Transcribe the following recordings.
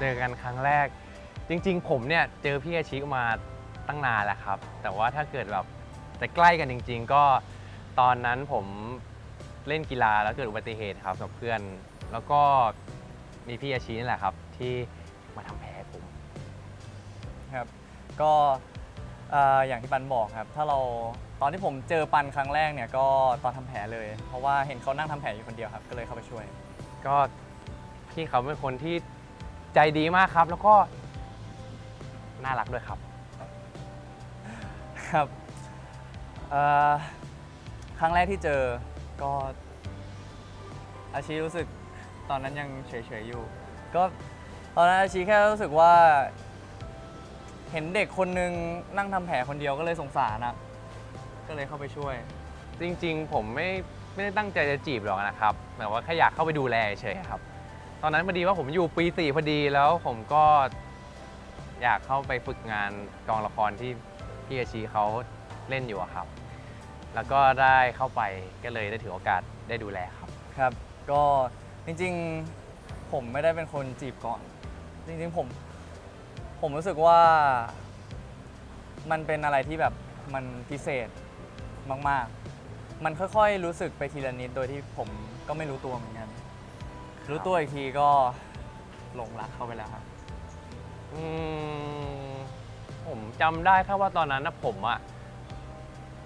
เจอกันครั้งแรก จริง ๆ ผมเนี่ยเจอพี่อาชิมาตั้งนานแล้วครับ แต่ว่าถ้าเกิดแบบแต่ใกล้กันจริง ๆ ก็ตอนนั้นผมเล่นกีฬาแล้วเกิดอุบัติเหตุครับกับเพื่อน แล้วก็มีพี่อาชินี่แหละครับ ที่มาทำแผลให้ผม ครับก็เอ่ออย่างที่ปันบอกครับ ถ้าเราตอนที่ผมเจอปันครั้งแรกเนี่ยก็ตอนทำแผลเลย เพราะว่าเห็นเขานั่งทำแผลอยู่คนเดียวครับ ก็เลยเข้าไปช่วย ก็พี่เขาเป็นคนที่ ใจดีมากครับ แล้วก็น่ารักด้วยครับ ครับเอ่อครั้งแรกที่เจอก็อาชีรู้สึกตอนนั้นยังเฉยๆอยู่ ก็ตอนนั้นอาชีแค่รู้สึกว่า เห็นเด็กคนนึงนั่งทำแผลคนเดียวก็เลยสงสารอะก็เลยเข้าไปช่วย จริงๆ ผมไม่ไม่ได้ตั้งใจจะจีบหรอกนะครับแต่ว่าแค่อยากเข้าไปดูแลเฉยๆครับ ตอนนั้นพอดีว่าผมอยู่ปีสี่พอดีแล้วผมก็อยากเข้าไปฝึกงานกองละครที่พี่อาชีเขาเล่นอยู่อะครับ แล้วก็ได้เข้าไปก็เลยได้ถือโอกาสได้ดูแลครับ ครับ ก็จริงๆผมไม่ได้เป็นคนจีบก่อน จริงๆผมผมรู้สึกว่า มันเป็นอะไรที่แบบมันพิเศษมาก ๆ มันค่อยๆรู้สึกไปทีละนิดโดยที่ผมก็ไม่รู้ตัวเหมือนกัน รู้ตัวอีกทีก็หลงรักเขาไปแล้วครับ อืมผมจำได้แค่ว่าตอนนั้นนะผมอะ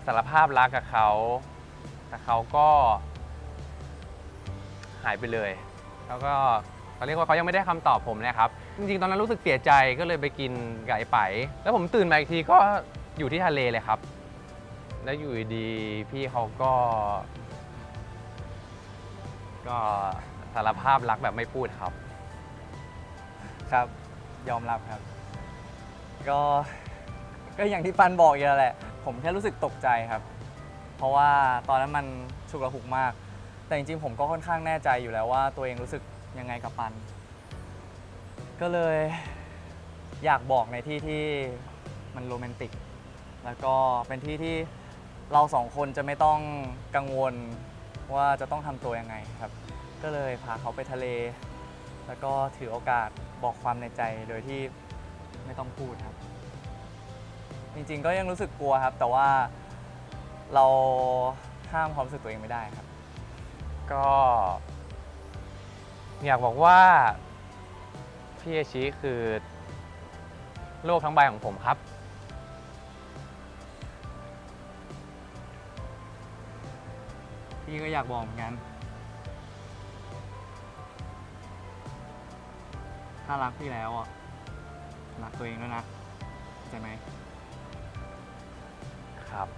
สารภาพรักกับเขา แต่เขาก็หายไปเลย แล้วก็เขาเรียกว่าเขายังไม่ได้คำตอบผมนะครับ จริงๆ ตอนนั้นรู้สึกเสียใจก็เลยไปกินไก่ไป แล้วผมตื่นมาอีกทีก็อยู่ที่ทะเลเลยครับ แล้วอยู่ดีๆพี่เขาก็ ก็ สารภาพรักแบบไม่พูดครับ ครับยอมรับครับ ก็ก็อย่างที่ปันบอกอย่างนั้นแหละ ผมแค่รู้สึกตกใจครับ เพราะว่าตอนนั้นมันฉุกระหุกมาก แต่จริงๆ ผมก็ค่อนข้างแน่ใจอยู่แล้วว่า ตัวเองรู้สึกยังไงกับปัน ก็เลยอยากบอกในที่ที่มันโรแมนติก แล้วก็เป็นที่ที่เราสองคนจะไม่ต้องกังวลว่าจะต้องทำตัวยังไงครับ ก็เลยพาเขาไปทะเล แล้วก็ถือโอกาสบอกความในใจโดยที่ไม่ต้องพูดครับ จริงๆก็ยังรู้สึกกลัวครับ แต่ว่าเราห้ามความรู้สึกตัวเองไม่ได้ครับ ก็ อยากบอกว่า พี่อาชิคือโลกทั้งใบของผมครับ พี่ก็อยากบอกเหมือนกัน ถ้ารักพี่แล้วอะ รักตัวเองด้วยนะเข้าใจไหมครับ